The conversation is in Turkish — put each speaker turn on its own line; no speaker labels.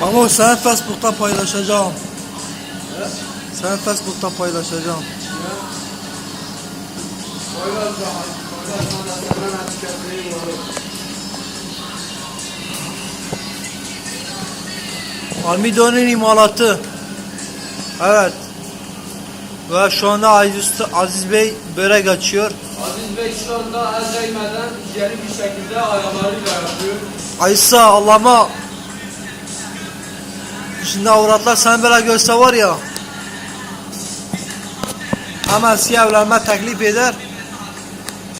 Mamo sen Facebook'ta paylaşacağım. Sen Facebook'ta paylaşacağım. Almido'nun imalatı. Evet. Ve şu anda Aziz, Aziz Bey börek açıyor.
Aziz Bey şu anda el değmeden geri bir şekilde ayaklarıyla yapıyor.
Aysa Allah'ıma Şimdi avratlar sen böyle görse var ya Hemen size evlenme teklif eder